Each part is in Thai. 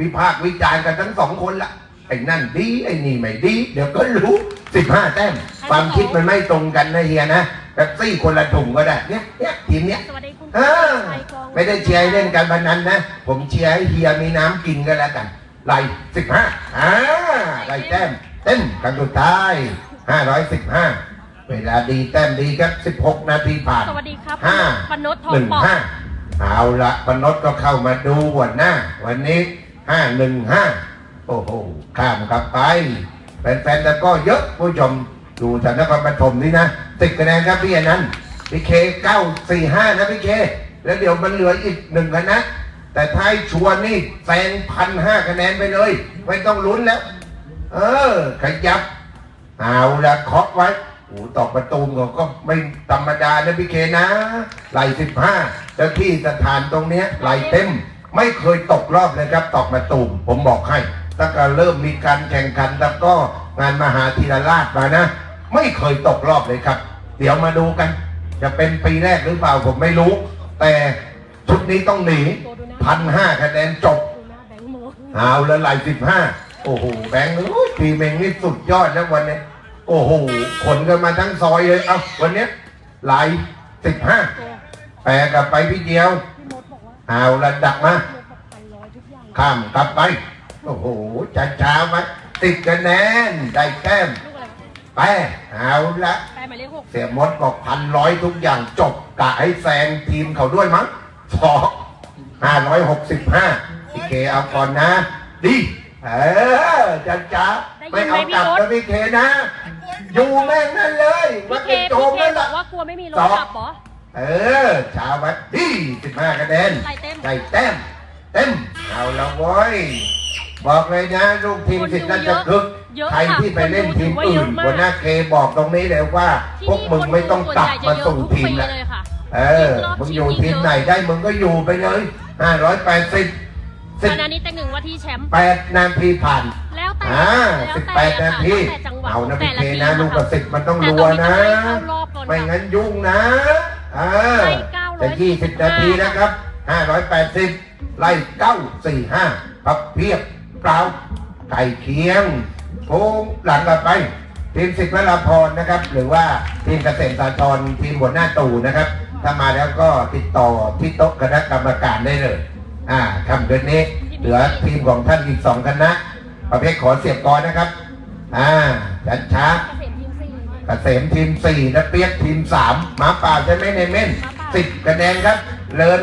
วิพากษ์วิจารณ์กันทั้งสองคนละไอ้นั่นดี ไอ้นี่ไม่ดี เดี๋ยวก็รู้สิบห้าแต้ม ความคิดมันไม่ตรงกันนะเฮียนะแท็กซี่คนละถุงก็ได้เนี่ยเนี่ยทีมเนี้ยสวัสดีคุณเออไม่ได้เชียร์ให้เล่นการพนันนะ ผมเชียร์ให้เฮียมีน้ำกินก็แล้วกันไล่สิบห้าอ่าไล่แต้มเต้นครั้งสุดท้ายห้าร้อยสิบห้าเวลาดีแต้มดีครับสิบหกนาทีผ่านสวัสดีครับห้าปนดทอหงนึ่งปอกห้าเอาละปนดก็เข้ามาดูวันหน้า วันนี้ ห้าหนึ่งห้าโอ้โหข้ามกลับไปแฟนๆแต่ก็เยอะผู้ชมดูจากนครปฐมนี่นะติดคะแนนครับพี่อนันต์พี่เคเก้าสี่ห้านะพี่เคแล้วเดี๋ยวมันเหลืออีกหนึ่งคะแนนแต่ท้ายชวนนี่แซงพันห้าคะแนนไปเลย ไม่ต้องลุ้นแล้ว เออ ขยับ เอาละเคาะไว้โอ้ตอกประตูก็ก็ไม่ธรรมดานะพี่เคนะไหลสิบห้าแล้วที่สถานตรงเนี้ยไหลเต็ม ไม่เคยตกรอบเลยครับตอกประตูมผมบอกให้ตั้งแต่เริ่มมีการแข่งขันแล้วก็งานมหาธีรราชมานะ ไม่เคยตกรอบเลยครับ เดี๋ยวมาดูกัน จะเป็นปีแรกหรือเปล่าผมไม่รู้ แต่ชุดนี้ต้องหนีพันห้าคะแนนจบดูหน้าแบงค์โมเอาแล้วไหลสิบห้าโอ้โหแบงค์โอ้ยทีเมงนี่สุดยอดแล้ววันนี้โอ้โหขนกันมาทั้งซอยเลย เอาวันนี้ไหลสิบห้าแปลกับไปพี่เดียว เอาระดับมาโมบอกไปร้อยทุกอย่างข้ามกลับไป โอ้โหช้าช้าๆไหมติดคะแนนได้แต้มลูกอะไรแปะเอาละแปลหมายเลขหกเสียมดบอกพันร้อยทุกอย่างจบกะให้แซงทีมเขาด้วยมั้งสองห้าร้อยหกสิบห้าพี่เคเอาก่อนนะ ดีเออจ้าจ้าไม่เอากลับนะพี่เคนะ อยู่แม่งนั่นเลยมัพี่นเคจะโจพี่มเคแล้วบอล่ะกว่ากลัวไม่มีรถสองกลับเหรอ เออ ชาววัดดีสิบห้าคะแนนไล่เต็ม ได้แต้มเต็ม เอาละเว้ย บอกเลยนะลูกทีมสิทธิ์ราชพฤกษ์เยอะใครที่ไปเล่นทีมคนดูถือว่าเยอื่อะนมาก หัวหน้าเคบอกตรงนี้เลยว่า พวกมึงไม่ต้องกลับมาสู่ทีมแล้ละเลยค่ะเออ มึงอยู่ทีมไหนได้มึงก็อยู่ไปเลยห้าร้อยแปดสิบสิบตอนนี้แต่หนึ่งว่าที่แชมป์แปดนาทีผ่านแล้วแต่อ่าแล้วสิบแต่แปดนาทีแล้วแต่จังหวะเอานะขพี่งเคแต่นะทีมลูกกับสิบมันต้องรัวนะแต่ต้องมีเข้ารอบก่อนไม่ค่ะงั้นยุ่งนะเออไล่เก้าร้อยจะยี่สิบนาทีนะครับห้าร้อยแปดสิบไล่เก้าสี่ห้าพับเพียบเปล่าไก่เคียงโค้งหลังกลับไป ทีมสิทธิ์วราพรนะครับ หรือว่าทีมเกษตรสาธรทีมหัวหน้าตู่นะครับ ถ้ามาแล้วก็ติดต่อที่โต๊ะคณะกรรมการได้เลย อ่าคำเดือนนี้ เหลือทีมของท่านอีกสองคณะ ประเภทขอเสียบกรนะครับ อ่าช้าช้าๆเกษมทีมสี่เกษมทีมสี่และเปียกทีมสามหมาป่าใช่ไหมในเม่นสิบคะแนนครับ เลิน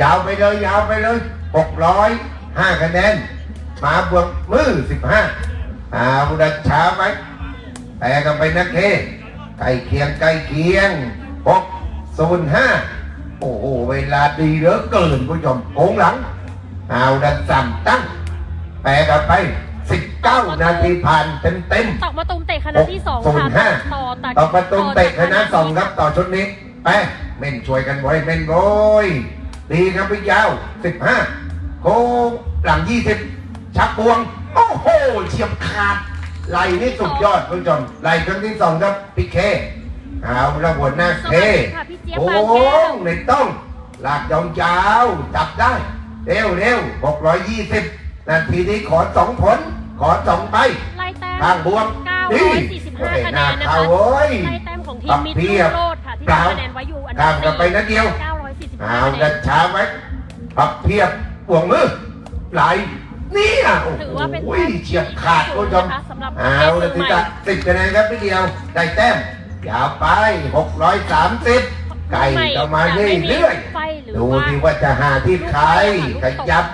ยาวไปเลยยาวไปเลยหกร้อยห้าคะแนนหมาบวกมือสิบห้าเอาดันช้าไปแต่กันไปนักเคใกล้เคียงใกล้เคียงหกศูนย์ห้าโอ้โหเวลาดีเหลือเกินผู้ชมโค้งหลังเอาดันสั่ตั้งแปลกันไป สิบเก้านาทีผ่านเต็มเต็มๆตอกมาตูมเตะคณะที่สองศูนค่ะย์ห้าต่อตัดต่อประตูเตะคณะสองครับต่ต่อชุดนี้ไปเม่นช่วยกันไว้เม่นโว้ยดีครับพี่ยาวสิบห้าโค้งหลังยี่สิบชักบวง โอ้โหเฉียบขาดไหลนี่สุดยอดคุณผู้ชมไหลครั้งที่สองครับพี่เคเอาละหัวหน้าเคสวัสดีค่ะพี่เจี๊ยบโอ้ปานแก้วไม่ต้องลากยาวๆจับได้ เร็วเร็วหกร้อยยี่สิบนาทีนี้ขอสองผล ขอสองไปไล่แต้มข้างบวม945คะแนนนะเข้าคะโว้ยไล่แต้มของทีปรัมบมิตรเพีลูยบกโลดค่ะที่เปล่าทำคะแนนไว้อยู่อันดัข้ามบกันไปนัดเดียว945เอาคะแนดันนช้าไว้ปรับเพียบห่วงมือไหลเนี่ยโอ้ถือโหว่าเป็นเฉียบขาดคุณผู้ชมนะคะสำหรับเอาประละเภททีมือใหม่จะสิบคะแนนครับพี่เดียวได้แต้มยาวไปหกร้อยสามสิบไก่ก็มาเรื่อยไฟหรือๆดูว่าดีว่าจะหาที่ใครขยับ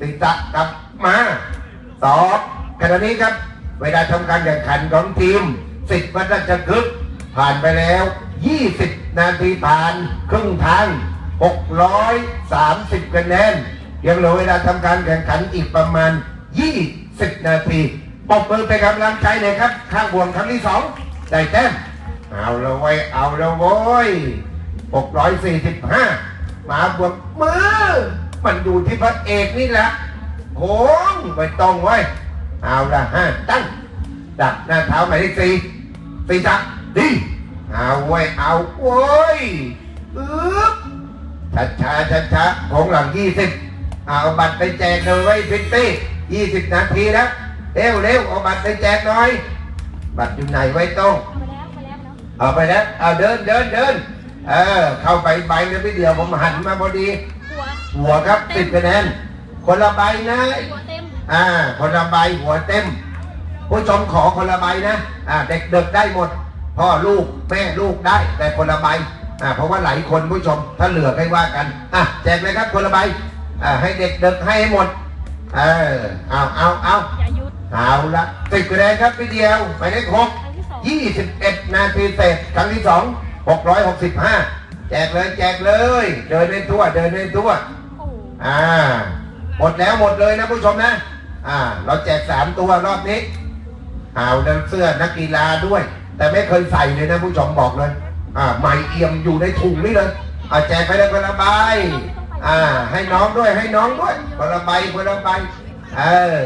ติดตะกลับมาสอง ขณะนี้ครับเวลาทำการแข่งขันของทีมสิทธิ์วัดราชกฤษผ่านไปแล้ว 20 นาทีผ่านครึ่งทาง 630คะแนนยังเหลือเวลาทำการแข่งขันอีกประมาณ 20 นาทีปรบมือไปนกำลังใจหน่อยครับ ข้างบวงครั้งที่สองได้แต้มเอาละไว้เอาละโว้ย645 มาบวกมือ มันอยู่ที่พระเอกนี่แหละโค้งไปตรงไว้ เอาละห้าตั้งดักหน้าเท้าหมายเลขสี่สี่จักดีเอาไว้ยเอาโว้ยอึ๊บช้าช้าช้าช้าๆของหลังยี่สิบเอาบัตรไปแจกเลยไว้ยพิตตี้ยี่สิบนาทีแล้วเร็วเร็วเอาบัตรไปแจกหน่อย บัตรอยู่ไหนไว้ต้องเอาไปแล้วไปแล้วเนาะเอาไปแล้วเอาเดินเดินเดินเออเข้าไปใบนึงพี่เดียวผมหันมาพอดี หัวหัวครับสิบคะแนนคนละใบนะหัวเต็ม อ่าคนละใบหัวเต็ม ผู้ชมขอคนละใบนะอ่าเด็กเด็กๆได้หมด พ่อลูกแม่ลูกได้ แต่คนละใบอ่าเพราะว่าหลายคนผู้ชมถ้าเหลือให้ว่ากันอะแจกเลยครับคนละใบอ่าให้เด็กเด็กๆให้หมดเออเอาเอาเอาเอาละสิบคะแนนครับพี่เดียวหมายเลขหกครั้งที่สองยี่สิบเอ็ดนาทีเศษครั้งที่สองหกร้อยหกสิบห้าแจกเลยแจกเลย เดินในทั่วเดินในทั่วอ่าหมดแล้วหมดเลยนะผู้ชมนะ อ่า เราแจกสามตัวรอบนี้เอาแล้วเสื้อนักกีฬาด้วย แต่ไม่เคยใส่เลยนะผู้ชมบอกเลย อ่าไม่เอี่ยมอยู่ในถุงนี่เลยอ่าแจกไปเลยคนละใบอ่า ให้น้องด้วยให้น้องด้วยคนละใบคนละใบเออ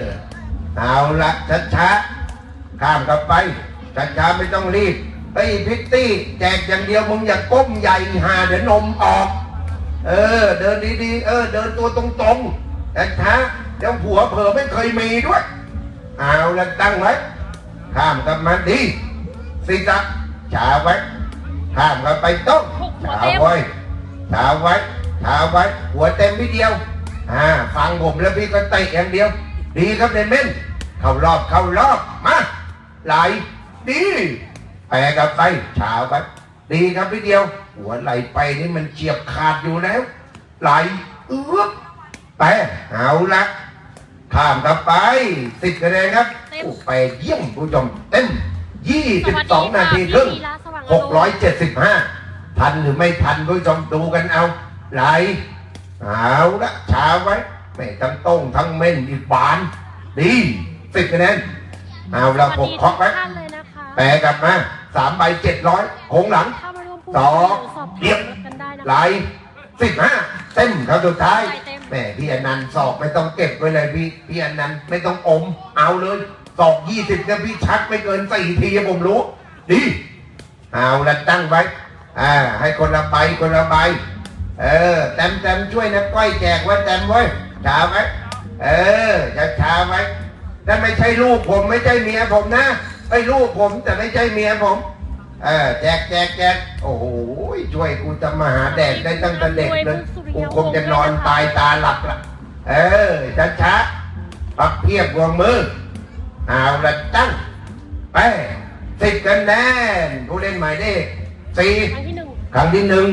เอาละช้าช้าข้ามกลับไปช้าช้าไม่ต้องรีบเฮ้พิตตี้แจกอย่างเดียวมึงอย่าก้มใหญ่หาเดี๋ยวนมออก เออ เดินดีๆเออ เดินตัวตรงๆแต่ช้า เดี๋ยวผัวเผลอไม่เคยมีด้วย เอาละตั้งไว้ข้ามกันมาดีสิจักฉาไว้ข้ามกันไปต้มฉาไว้ฉาไว้ฉาไว้ หัวเต็มพี่เดียวอ่าฟังผมแล้วพี่ก็เตะอย่างเดียว ดีครับเนนเม่นเข้ารอบเข้ารอบมาไหลดีแปรกันไปฉาไว้ดีครับพี่เดียว หัวไหลไปนี่มันเจียบขาดอยู่แล้ว ไหลเอื้อแปรเอาละ ข้ามกันไปสิบคะแนนครับโอ้แปรเยี่ยมผู้ชมเต็มยี่สิบสองนาทีครึ่งพี่วีระสว่างอหรกมณ์ร้อยเจ็ดสิบห้าทันหรือไม่ทันผู้ชมดูกันเอาไหลเอาละช้าไว้ไม่ทั้งต้งทั้งเม่นอีกบาน ดีสิบคะแนนเอาละหกเคาะไว้ท่านเลยนะคะแปรกลับมาสามใบเจ็ดร้อยโค้งหลังเข้ามาร่วมพูดสองสอบเรียบกันได้นะไหลคะสิบห้าเต็มครั้งสุดท้ายใช่เต็ม แหมพี่อนันต์สอบไม่ต้องเก็บไว้เลยพี่พี่อนันต์ไม่ต้องอม เอาเลยสอบยี่สิบเนี่ยพี่ชักไม่เกินสี่ทีผมรู้ ดีเอาละตั้งไว้ อ่า ให้คนละใบคนละใบเออแต้มแต้มช่วยนะก้อยแจกไว้แต้มไว้ช้าไว้เออช้าช้าไว้นั่นไม่ใช่ลูกผมไม่ใช่เมียผมนะไอ้ลูกผมแต่ไม่ใช่เมียผมเออแจกแจกแจกโอ้โหช่วยกูจะมาหาแดดได้ตั้งแต่เด็กเลย กูคงจะนอนตายตาหลับละเออช้าช้าปักเพียบวงมือเอาละตั้งไปสิบคะแนนผู้เล่นหมายเลขสี่ครั้งที่หนึ่งครั้งที่หนึ่ง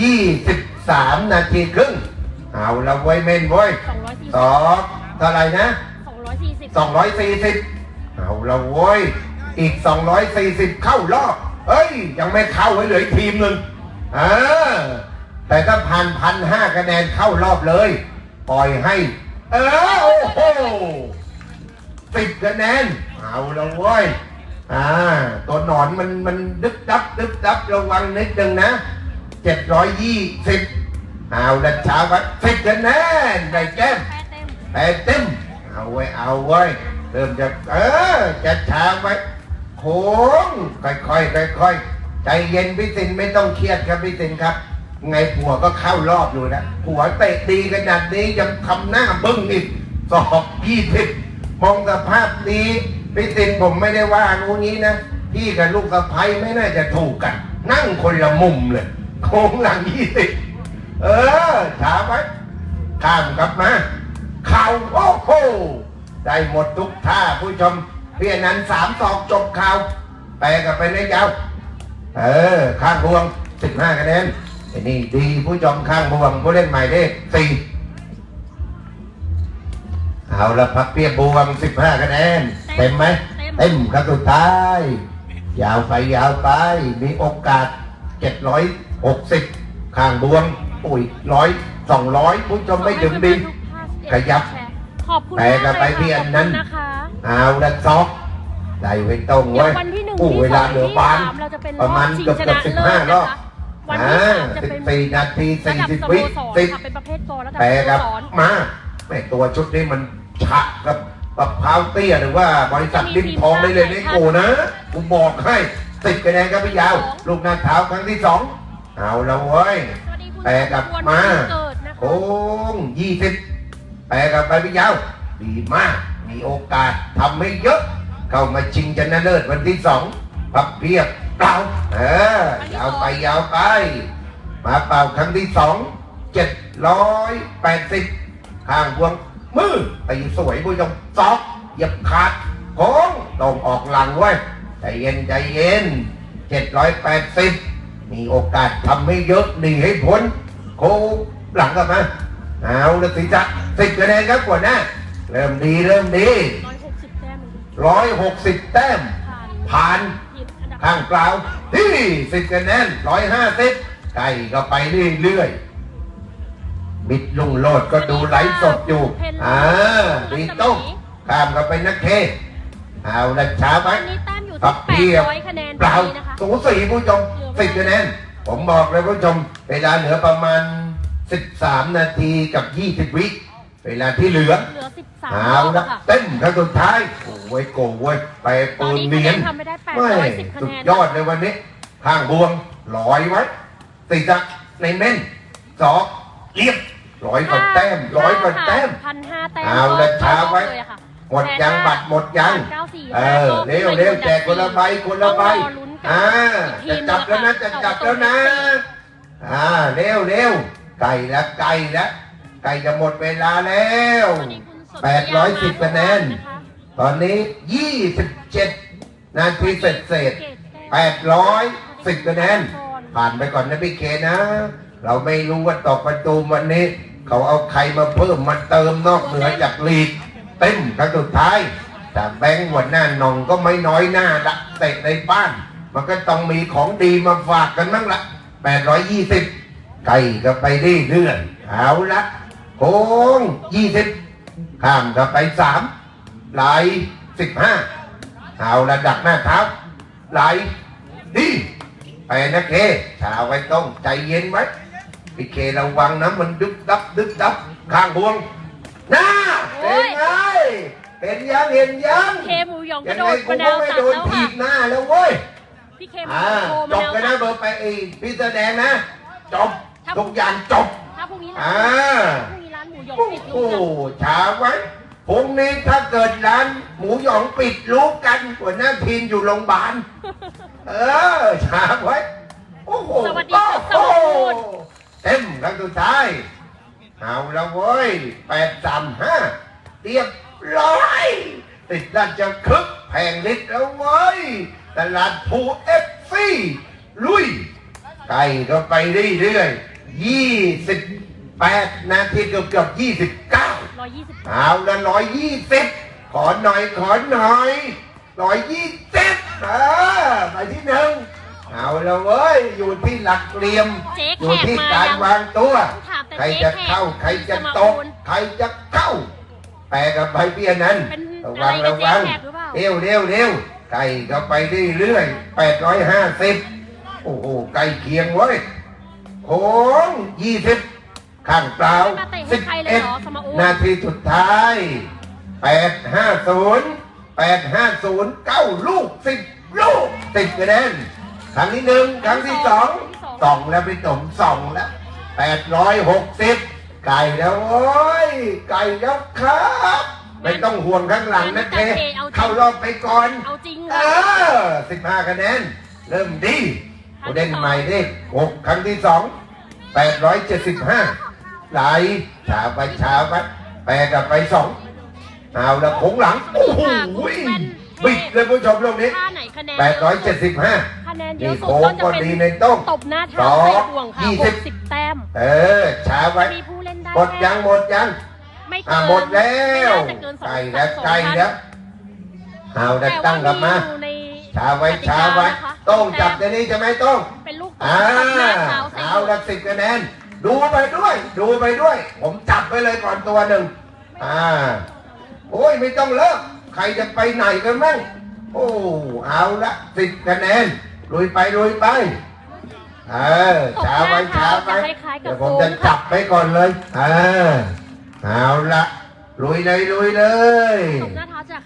ยี่สิบสามนาทีครึ่งเอาละไว้ยเม่นไว้ยสองร้อยสี่สองเท่าไหร่นะสองร้อยสี่สิบสองร้อยสี่สิบเอาละโว้ยอีกสองร้อยสี่สิบเข้ารอบเอ้ย ยังไม่เข้าไว้เหลืออกทีมหนึ่งเออ แต่ถ้าพันพันห้าคะแนนเข้ารอบเลย ปล่อยให้ เออโอ้โหสิบคะแนน เอาละว้ยอ่าตัวหนอนมันมันดึกดับดึกดับระวังนิดนึงนะเจ็ดร้อยยี่สิบเอาดันช้าไว้สิบคะแนนได้แก้มแพ้เต็มแปดเต็มเอาไว้เอาไว้เริ่มจะเออจะช้าไว้โค้งค่อยๆค่อยๆใจเย็นพี่สินไม่ต้องเครียดครับพี่สินครับ ไงผัวก็เข้ารอบอยู่นะผัวเตะดีขนาดนี้ยังทำหน้าบึ้งอีกสอบยี่สิบมองสภาพนี้พี่สินผมไม่ได้ว่างูนี้นะพี่กับลูกสะพ้ยไม่น่าจะถูกกัน นั่งคนละมุมเลยโค้งหลังยี่สิบเออช้าไว้ข้ามกลับมาเข่าโอ้โหได้หมดทุกท่าผู้ชมเพียงนั้นสามตอกจบข่าวแปลกันไปในยาวเออ ข้างบวงสิบห้าคะแนน ไอ้นี่ดีผู้ชมข้างบวงผู้เล่นใหม่เลขสี่เอาละพักเปียบบวงสิบห้าคะแนนเต็มไหมเต็มครับสุดท้าย ยาวไปยาวไป มีโอกาสเจ็ดร้อยหกสิบข้างบวงอุ้ยร้อยสองร้อยผู้ชมไม่ถึงดีขยับขอบคุณแปลกันไปมากลยที่อันนั้นขบคุณนะคะเอาละซอกได้ไว้ตรงเดี๋ยวไว้วันที่หนึ่งอู้ที่เวสลาองเหลือที่บานสามเราจะเป็นประมาณรอบชิงเกือบชเกือบนะสิบเลิห้าศรอบนะคะ วันที่สามจะสิบเป็นสี่นาทีระสี่ดับสิบสโมวิสรสิบค่ะเป็นประเภทกอระดับแปลสครับโมสรมาแม่ตัวชุดนี้มันฉะกับปะพร้าวเตี้ยหรือว่าบริษัทริมทองได้เลยนี่โอ้นะกูบอกให้ติดคะแนนครับพี่ยาว ลูกหน้าเท้าครั้งที่สองเอาละเว้ย สวัสดีคุณแปลกลับควรมาวันเกิดนะคะ โค้งยี่สิบแปลกับไปพี่ยาว ดีมาก มีโอกาสทำให้เยอะ เข้ามาชิงชนะเลิศวันที่สองพับเพียบ เปล่าเออยาวไปยาวไป มาเป่าครั้งที่สองเจ็ดร้อยแปดสิบข้างพวงมือตีสวยผู้ชมซอกเหยียบขาดโค้งตรงออกหลังไว้ยใจเย็นใจเย็นเจ็ดร้อยแปดสิบมีโอกาสทำให้เยอะหนีให้พ้นโค้งหลังกลับมาเอาละสิจ๊ะสิบคะแนนครับกว่าหน้าเริ่มดีเริ่มดีร้อยหกสิบแต้มร้อยหกสิบแต้มผ่าน ผ่านหยิบอันดับข้างเปล่าที่สิบคะแนนร้อยห้าสิบไก่ก็ไปเรื่อยๆบิดลุงโลดก็ดูไลฟ์สดอยู่อ่าดีต้องข้ามก็ไปนักเทศเอาละช้าไหมอันนี้แต้มอยู่ครัที่บแปเพียบดร้อยคะแนนพเปล่าอดีนะคะสูสีผู้ชมสิบคะแนนผมบอกเลยผู้ชมเวลาเหลือประมาณ 13 นาทีกับ 20 วิ เวลาที่เหลือเหลือสิบสามเอารอบละค่ะ เต้นครั้งสุดท้ายโอ้ยโกเว้ยไปตอปืนนนี้คะเนีแนยนนทำไม่ได้แปดไม่ร้อยสิบคะสุแนดนยอดเลยวันนี้ข้างบวงลอยไว้ติดจักในเม่นสองเรียบร้อยกว่าแต้มร้อยกว่าแต้ม พันห้าแต้มเอาละช้าไว้ เลยอะค่ะหมดยังบัตรหมดยังเก้าสี่เออเร็วเร็วแจกคนละใบคนละใบต้องรอลุ้นกันอ่าอีกทีจะจับแล้วนะหนึ่จะงจับแล้วนะ อ่าเร็วเร็วไก่แล้วไก่แล้ว ไก่จะหมดเวลาแล้วตอนนี้คุณสนแปดร้อยสิบคะแนนนะคะตอนนี้ยี่สิบเจ็ดนาทีเสร็จเสร็จแปดร้อยสิบคะแนน ผ่านไปก่อนนะพี่เคนะ เราไม่รู้ว่าตอกประตูวันนี้ เขาเอาใครมาเพิ่มมาเติมนอกเหนือจากลีก เต็มครั้งสุดท้าย แต่แบงค์หัวหน้าหนองก็ไม่น้อยหน้าละเตะในบ้าน มันก็ต้องมีของดีมาฝากกันบ้างละ820ไก่ก็ไปเรื่อยๆเอาละ โค้ง20ข้ามก็ไป3ไหล15เอาละดักหน้าเท้าไหลดีไปนะเคชาวไว้ต้องใจเย็นไว้พี่เคระวังนะมันดึกดับดึกดับข้างบวงหน้าเป็นไงเห็นยังเห็นยังเคหมูหยองกยัระงโดไงดกูมะนาก็วไม่ตัดโดนแล้วถีค่ะบหน้าแล้วเว้ยพี่เคหมูอ่าโทรจมาบแล้วกันนะค่ะเบอร์ไปอีกพี่แสดงนะจบทุกอย่างจบถ้าพรุ่งนี้ร้าอ่า ยองโอ้ปิดโหลูกนะช้าไว้พรุ่งนี้ถ้าเกิดร้านหมูหยองปิดรู้กันหัวหน้าทีมอยู่โรงพยาบาล เออช้าไว้ โอ้โหสวัสดีค่ะสโอ้วัสโหเต็มครั้งสุดท้าย เอาละเว้ยแปดสามห้าเรียบร้อย ติดราชคึกแพงลิตรแล้วเว้ย ตลาดภูเอฟซีลุย ไก่ก็ไปเรื่อยๆยี่สิบ แปดนาทีเกือบเกือบยี่สิบเก้าร้อยยี่สิบเอาละร้อยยี่สิบขอหน่อยขอหน่อยร้อยยี่สิบเออไปที่หนึ่งเอาละเว้ย อยู่ที่หลักเหลี่ยม เจ๊อแขยู่กที่มาการยังวางตัวต้องถามแต่ใครเจ๊จะแขกเข้าใครจะมาตกคูณใครจะเข้า แปลกับใบเบี้ยนั้น เป็นระอะวัไรงกับระเจ๊วัง แขกหรือเปล่า เร็วเร็วเร็วไก่ก็ไปเรื่อยๆแปดร้อยห้าสิบโอ้โหไก่เคียงเว้ยโค้งยี่สิบ ข้างเปล่าไม่มาเตะให้สิบใครเลยเอ็ดเหรอสมาอุนาทีสุดท้ายแปดห้าศูนย์แปดห้าศูนย์เก้าลูกสิบลูกสิบคะแนนครั้งที่หนึ่งครั้งที่สองสองแล้วไปตมสองแล้วแปดร้อยหกสิบไก่แล้วโอ้ย ไก่แล้วครับ ไม่ต้องห่วงข้างหลังนะเทเข้ารอบไปก่อน เอาจริงเอค่ะอสิบห้าคะแนน เริ่มดีผู้เล่นใหม่เลขหกครั้งที่สองแปดร้อยเจ็ดสิบห้า ไหลช้าไปช้าไปแปดกับไปสองเอาละโค้งหลัง โอ้โหบิดเลยผู้ชมลงนี้ท่าไหนคะแนนแปดร้อยเจ็ดสิบห้าคะแนนเยนี่อะสุดโค้งก็จะก็เป็นดีในโต้งตบหน้าสเท้าองใส่ห่วงค่ะยี่หสิบกสิบแต้ม เออช้าไว้มีผู้เล่นได้หมดยังหมดยังไม่เกิอะนหมดแล้วไม่น่าจะเกินสองไก่แล้วสองไก่ท่านแล้วเอาได้แต่ตั้งกลับมาอยู่ในช้าไว้กติกช้าไว้นะคะต้องจับในนี้ใช่ไหมต้องเป็นลูกตบอ่าหน้าเท้าใส่เอาห่วงละสิบคะแนน ดูไปด้วย ดูไปด้วย ผมจับไปเลยก่อนตัวหนึ่งอ่า โอ้ยไม่ต้องเลิก ใครจะไปไหนกันมั่งโอ้เอาละสิบคะแนนลุยไปลุยไปเออช้าไว้ช้าไว้เดี๋ยวผมจะจับไปก่อนเลยอ่าเอาละลุยเลยลุยเลย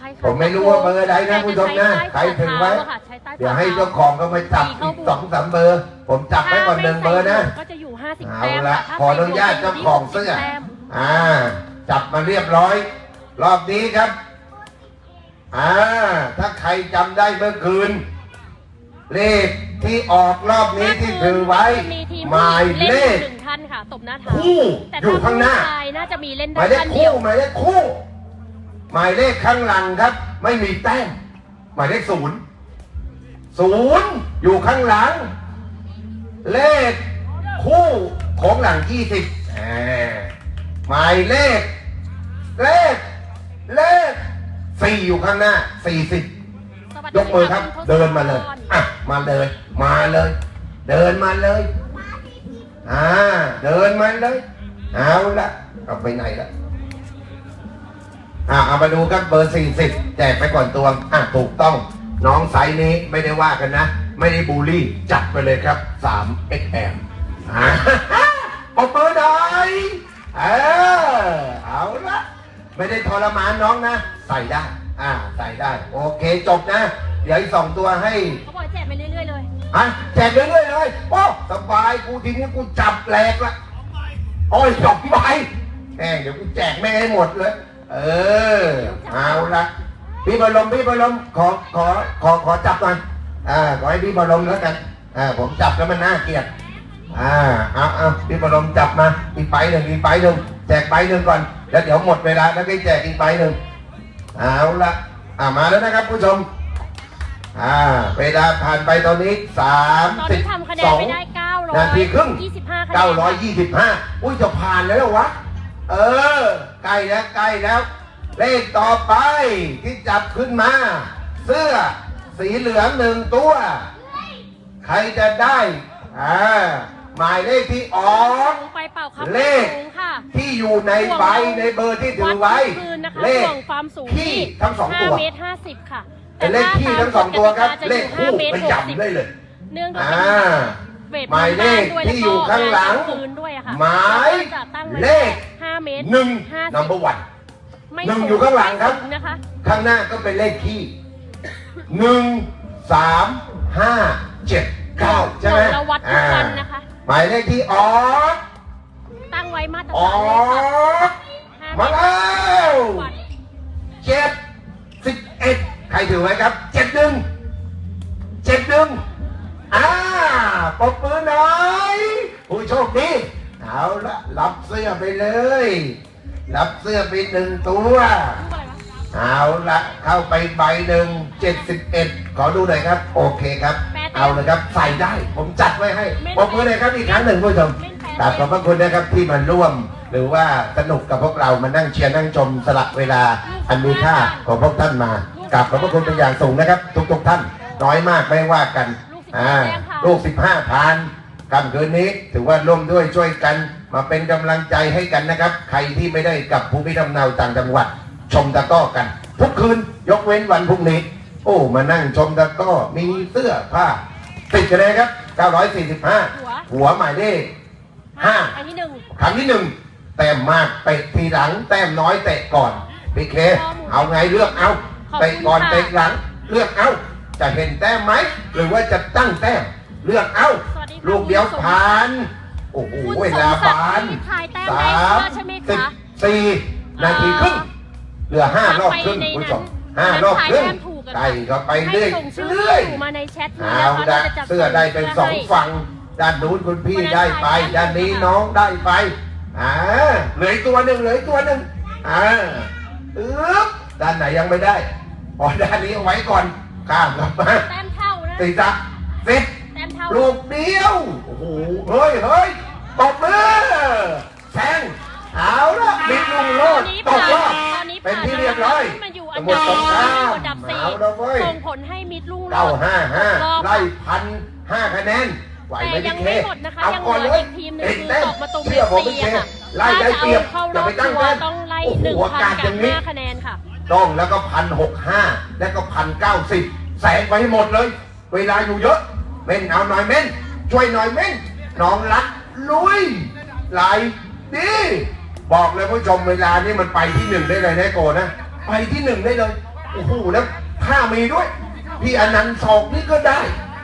ตบหน้าเท้าจะคล้ายๆผมไม่รู้ว่าเบอร์ใดนะผู้ชมนะแต่ใครถึงไว้ใช้ใต้ฝ่าเท้าอะค่ะใช้ใต้เดี๋ยวให้ฝ่เจ้าของก็มาจับอีกสองสามเบอร์ ผมจับไว้ก่อนหนึ่งเบอร์นะก็จะอยู่50เอาแต้มละค่ะถ้าขออนุญาตเจ้าของเสื้อใส่ห่วงจะยู่ที่60แต้มอ่า จับมาเรียบร้อย รอบนี้ครับ อ่า ถ้าใครจำได้เมื่อคืน เลขที่ออกรอบนี้ที่ถือไว้จะมีทีมหมายผู้หญิงเลเล่นขหนึ่งท่านค่ะตบหน้าเท้าคู่แต่อยู่ข้างหน้าผู้ชายน่าจะมีเล่นหได้มายเลขท่านเดีคู่ยวหมายเลขคู่ หมายเลขข้างหลังครับ ไม่มีแต้มหมายเลขศูนย์ศูนย์อยู่ข้างหลัง เลขคู่ของหลังยี่สิบหมายเลข เลข เลขสี่อยู่ข้างหน้าสี่สิบสวัสยกมือครับะณทศเดินมาเลยพรอะมาเลย มาเลย เดินมาเลยอ่าเดินมาเลย เอาละเอาไปไหนละ อ่าเอามาดูครับเบอร์สี่สิบแจกไปก่อนตัวอะถูกต้อง น้องไซส์นี้ไม่ได้ว่ากันนะ ไม่ได้บูลลี่ จัดไปเลยครับสาม XM อ่าปมมือหน่อยเออเอาละไม่ได้ทรมานน้องนะ ใส่ได้ อ่า ใส่ได้ โอเคจบนะ เดี๋ยวอีกสองตัวให้ เขาบอกแจกไปเรื่อยๆเลย ฮะแจกเรื่อยๆเลยโอ้สบายกูทีนี้กูจับแหลกละโอ้ยจบไปแม่งเดี๋ยวกูแจกแม่งให้หมดเลย เออเอาละพี่บรมพี่บรมขอขอขอขอจับหน่อยอ่าขอให้พี่บรมแล้วกันอ่าผมจับแล้วมันน่าเกลียดอ่าเอาเอาพี่บรมจับมาอีกใบหนึ่งอีกใบหนึ่งแจกใบหนึ่งก่อนแล้วเดี๋ยวหมดเวลาแล้วก็แจกอีกใบหนึ่งเอาละอ่ามาแล้วนะครับผู้ชมอ่าเวลาผ่านไปตอนนี้สามตอนสิบนี้ทำคะแนสนองไปได้เก้าร้อยนาทีครึ่งยี่สิบห้าคะแนนเก้าร้อยยี่สิบห้าอุ้ยจะผ่านแล้วเหรอวะ เออ ใกล้แล้วใกล้แล้ว เลขต่อไปที่จับขึ้นมา เสื้อ สีเหลืองหนึ่งตัว ใครจะได้อ่าหมายเลขที่ออกสูงไปเปล่าครับเลข สูงค่ะ ที่อยู่ในใบในเบอร์ที่ถือไว้ วัดคืนนะคะเลขห่วงความสูงที่ทั้งสองตัว5เมตรห้าสิบค่ะเป็นเลขที่ทั้งสองตัวครับแต่เลถ้าขตามกติกาจะอยู่5เมตรคู่ไปหกสิบจำได้เลย เนื่องจากอ่า เป็นเวทหมายเลขพื้นบ้นด้วยที่อยู่ข้างหลังแวก็พื้นด้วยอะค่ะหมายจะตั้งไว้เลข ห้าเมตรหนึ่งห้าสิบนัมเบอร์วันไม่หนึ่งสูอยู่ข้างหลังครับ ไม่สูนะคะ ข้างหน้าก็เป็นเลขที่หนึ่งสามห้าเจ็ดเก้าใช่ไหมเราวัดทุกวันนะคะหมายเลขที่ออกตั้งไว้มาตรอฐาอนเลยค่ะกห้ามาเมตรแล้วทุกวันเจ็ดสิบเอ็ดใครถือไว้ครับเจ็ดหนึ่งเจ็ดหนึ่งอ่าปรบมือหน่อยผู้โชคดี เอาละรับเสื้อไปเลย รับเสื้อไปหนึ่งตัวรูปอะไรวะเอาละเข้าไปใบหนึ่งเจ็ดสิบเอ็ดขอดูหน่อยครับ โอเคครับ เอาเลยครับใส่ได้ ผมจัดไว้ให้ปรบมือเลยครับอีกครั้งหนึ่งผู้ชมกราบขอบพระคุณนะครับที่มาร่วม หรือว่าสนุกกับพวกเรามานั่งเชียร์นั่งชมสละเวลาอันมีค่าของพวกท่านมากราบขอบพระคุณเป็นอย่างสูงนะครับ ทุกๆท่านน้อยมากไม่ว่ากันอ่าลูกสิบห้าพัน ค่ำคืนนี้ถือว่าร่วมด้วยช่วยกันมาเป็นกำลังใจให้กันนะครับ ใครที่ไม่ได้กลับภูมิลำเนาต่างจังหวัด ชมตะกร้อกัน ทุกคืนยกเว้นวันพรุ่งนี้ โอ้มานั่งชมตะกร้อมีเสื้อผ้าติดกันเลยครับ 945 หัวหมายเลขห้าอันที่หนึ่งครั้งที่หนึ่งแต้มมากเตะทีหลัง แต้มน้อยเตะก่อนพีเค เอาไงเลือกเอาเตะก่อนเตะหลัง เลือกเอาจะเห็นแต้มไหมหรือว่าจะตั้งแต้มเลือกเอาสวัสดีค่ะ ลูกเดียวผ่าน โอ้โหคุณเวลาสมศักดิ์ผ่านนี่ถ่ายแต้มสได้ามใช่ไหมสิบคะ สี่นาทีครึ่ง เหลือห้ารอบครึ่งไปในคุณนั้นผู้ชมห้ารอบครึ่งถ่ายแต้มถูกอะไก่ก็ไปให้เรื่อยส่งชื่อเรื่อยอยู่มาในแชทนี้เอานะคะละเราจะจัดเสื้อได้เป็นสองให้ฝั่งด้านนู้นคุณพี่วันนั้นได้ไปถ่ายแต้มด้านนี้ถูกอะน้องได้ไปอ่าเหลืออีกตัวหนึ่งเหลืออีกตัวหนึ่งอ่าอึ๊บด้านไหนยังไม่ได้อ๋อด้านนี้เอาไว้ก่อนข้ามกลับมาแต้มเท่านะติดจะติดแต้มเท่า ลูกเดียว โอ้โห เฮ้ยเฮ้ยตบมือแทงเอาละบิ๊กลุงโลดตกรอบตอนนี้เป็นที่เรียบร้อยขึ้นมาอยู่อันหมดัดบสงครามอันดับสี่เอาละเว้ยส่งผลให้มิดลุ่งโลเก้าดห้าห้ารอบไล่พันห้าคะแนนไหวไหมแต่ยัพี่งเคไม่หมดนะคะเอายังก่อนเหลืเลอยอีกทีมหนึ่งเอ็นคือเต้นตกมาตรงเชื่อผมพี่เคค่ะไล่ได้เปรียบถ้าจะอย่าเอาไปตั้งเข้ารอบแต้มต้องไล่โอ้โหหนึ่งอาพักานศอกับย่างนี้ห้าคะแนนค่ะต้องแล้วก็พันหกห้าแล้วก็พันเก้าสิบแสงไปให้หมดเลย เวลาอยู่เยอะ เม่นเอาหน่อยเม่นช่วยหน่อยเม่นน้องรักลุยไหลดีบอกเลยผู้ชมเวลานี้มันไปที่หนึ่งได้เลยนะโกนะ ไปที่หนึ่งได้เลยโอ้โหแล้วถ้ามีด้วย พี่อนันต์สอกนี่ก็ได้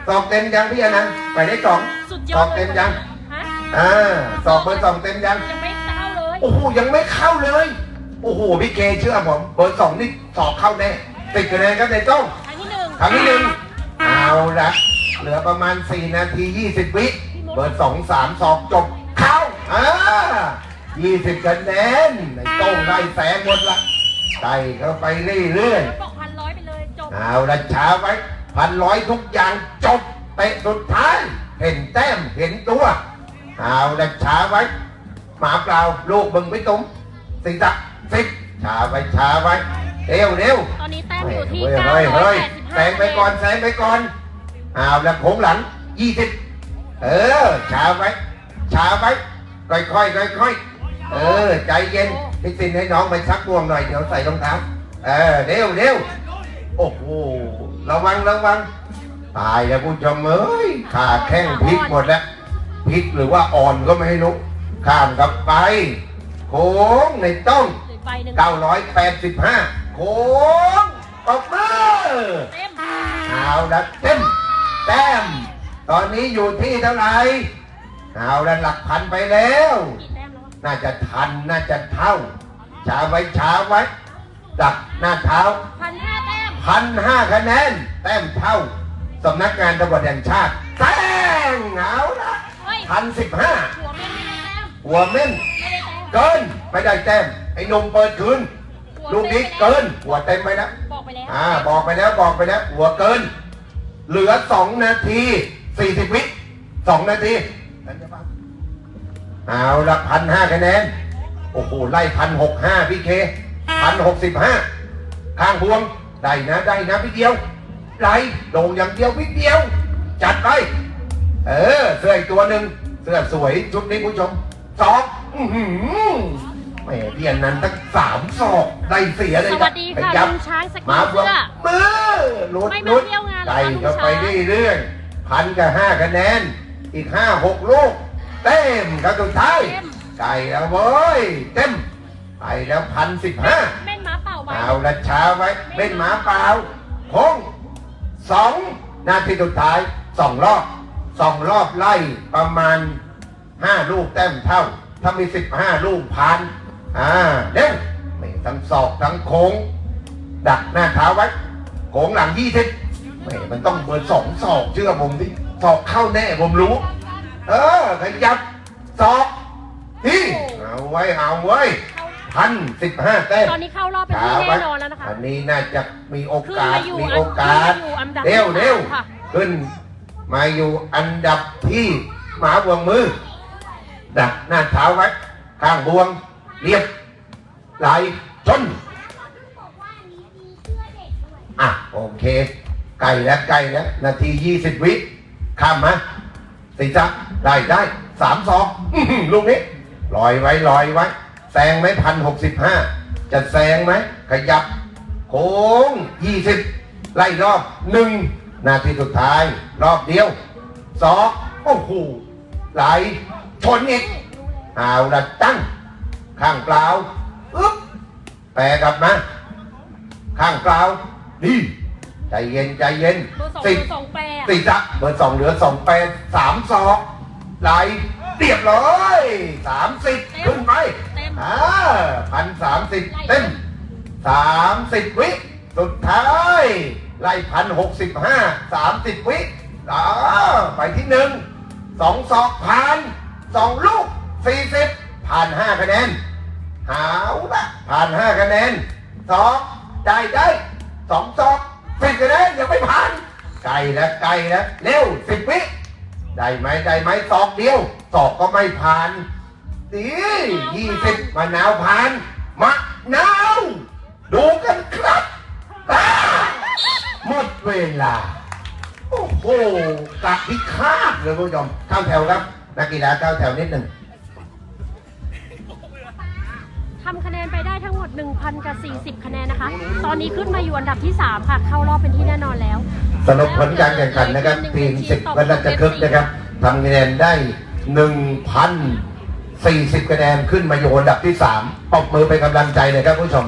สอกเต็มยังพี่อนันต์ไปได้สองสุดยสออดกเต็มยังฮะอ่าสอกเบอร์สองเต็มยังยังไม่เต้าเลยโอ้โหยังไม่เข้าเลยโอ้โหพี่เกเชื่อผมเบอร์สองนี่สอบเข้าแน่ติดคะแนนครับในต้องครั้งที่หนึ่งครั้งที่หนึ่งเอาละ เหลือประมาณ 4 นาที 20 วิเบอร์สองสามสองจบ เข้าอ่า20คะแนนในต้องได้แสงหมดละไต่เข้าไปเรื่อยๆแล้วบอกพันร้อยไปเลยจบเอาละช้าไว้พันร้อยทุกอย่างจบเตะสุดท้าย เห็นแต้มเห็นตัว เอาละช้าไว้ หมาเปล่าลูกมึงไม่ตุ้มสิตะสิบช้าไว้ช้าไว้เร็วเร็วตอนนี้แต้มเฮ้อยยู่ที่เฮ้ยเฮ้ย985แซงไปก่อนแซงไปก่อน เอาละโค้งหลังยี่สิบเออช้าไว้ช้าไว้ค่อยค่อยค่อยค่อยๆเออ ใจเย็นพี่สินให้น้องไปชักบวงหน่อยเดี๋ยวใส่รองเท้าเออเร็วเร็วโอ้โหระวังระวังตายแล้วผู้ชมเอ้ยขาแข้งพลิกหมดแล้วพลิกหรือว่าอ่อนก็ไม่รู้ข้ามกลับไป โค้งในต้องเหลือใบหนึ่ง985 โค้งออกมือเต็มเอาละเต็ม แต้ม ตอนนี้อยู่ที่เท่าไหร่เอาละหลักพันไปแล้วกี่แต้มแล้ววะน่าจะทันน่าจะเท่าช้าไว้ช้าไว้ดักหน้าเท้าพันห้าแต้มพันห้าคะแนน แต้มเท่าสำนักงานตำรวจแห่งชาติแต้งเอาละเฮ้ยพันสิบห้าหัวแม่ไม่ได้แต้มหัวเม่นไม่ได้แต้มเกินไม่ได้แต้มไอ้หนมเปิดคืนหัวลูกนี้ต็มไปเกิแล้วนหัวเต็มไปแล้วบอกไปแล้วอ่าบอกไปแล้วบอกไปแล้ว หัวเกิน เหลือสองนาทีสี่สิบวิสองนาทีเอาละพันห้าคะแนน โอ้โห ไล่พันหกห้าพี่เคพันหกสิบห้าข้างบวง ได้นะได้นะพี่เดียวไล่โด่งอย่างเดียวพี่เดียว จัดไป เออ เสื้ออีกตัวหนึ่งเสื้อสวยชุดนี้ผู้ชมสองอือหือ แหม่เพียนนั้นตั้งสามศอกได้เสียเลยสครับวัสดีค่ะไปยับลุงช้างสกีมาบวเสื้กอมือลุดไม่มาลุดเที่ยวงานเหรอไก่คะก็ลุงไปช้างได้เรื่อยพันกับห้าคะแนน อีกห้าหกลูก เต็มครับสุดท้ายเต็มไก่แล้วเว้ยเต็มไปแล้วพันสิบห้าแม่นหมาเป่าไว้เอาละช้าไว้เป็นหมาเปล่าโค้งสองนาทีสุดท้ายสองรอบสองรอบไล่ประมาณห้าลูกแต้มเท่า ถ้ามีสิบห้าลูกพัน อ่าเร็วไม่ทั้งศอกทั้งโค้ง ดักหน้าเท้าไว้ โค้งหลังยี่สิบไม่มันต้องเบอร์สองศอกเชื่อผมดิศอกเข้าแน่ผมรู้ เออขยับศอกที่เอาไว้เอาไว้พันสิบห้าแต้มตอนนี้เข้ารอบเป็นที่แน่นอนแล้วนะคะอันนี้น่าจะมีโอกาสขึ้นมาอยู่มีโอกาสขึ้นมาอยู่อันดับเร็วที่เร็วสามค่ะขึ้นมาอยู่อันดับที่หมาบวงมือ ดักหน้าเท้าไว้ข้างบวง เรียบไหลชนอะโอเค ไกลแล้วไกลแล้วนาทียี่สิบวิข้ามมาสิจ๊ะได้ได้สามสองอื้อหือลูกนี้ลอยไว้ลอยไว้แซงไหมพันหกสิบห้าจะแซงไหมขยับ โค้งยี่สิบไล่รอบหนึ่งนาทีสุดท้าย รอบเดียวสองโอ้โหไหลชนอีกเอาละตั้ง ข้างเปล่าอึ๊บแปรกลับมา ข้างเปล่าดีใจเย็นใจเย็นเบอร์สองสิบเบอร์สองแปรอะสี่จักเบอร์สองเหลือสองแปดสามสองไหลเรียบร้อยสามสิบขึ้นไปเต็มอ่าพันสามสิบเต็มสามสิบวิสุดท้ายไล่พันหกสิบห้าสามสิบวิอ่าไปที่หนึ่งสองสองผ่านสองลูกสี่สิบผ่านห้าคะแนน หาละผ่านห้าคะแนนสองได้ได้สองสองสิบคะแนนยังไม่ผ่านไกลแล้วไกลแล้วเร็วสิบวิได้ไหมได้ไหมสองเดียวสอกก็ไม่ผ่านดียี่สิบมะนาวผ่านมะนาวดูกันครับตาหมดเวลา โอ้โหกะพิฆาตเลยคุณผู้ชมข้าแถวครับ นักกีฬาเข้าแถวนิดหนึ่ง ทำคะแนนไปได้ทั้งหมด 1,000กับ40 คะแนนนะคะ ตอนนี้ขึ้นมาอยู่อันดับที่ 3 ค่ะ เข้ารอบเป็นที่แน่นอนแล้วสรุปผลการแข่งขันนะครับทีมสิบวัฒนจักนะครับทำคะแนนได้1,040 คะแนนขึ้นมาอยู่อันดับที่3ปรบมือเป็นกำลังใจเลยครับผู้ชม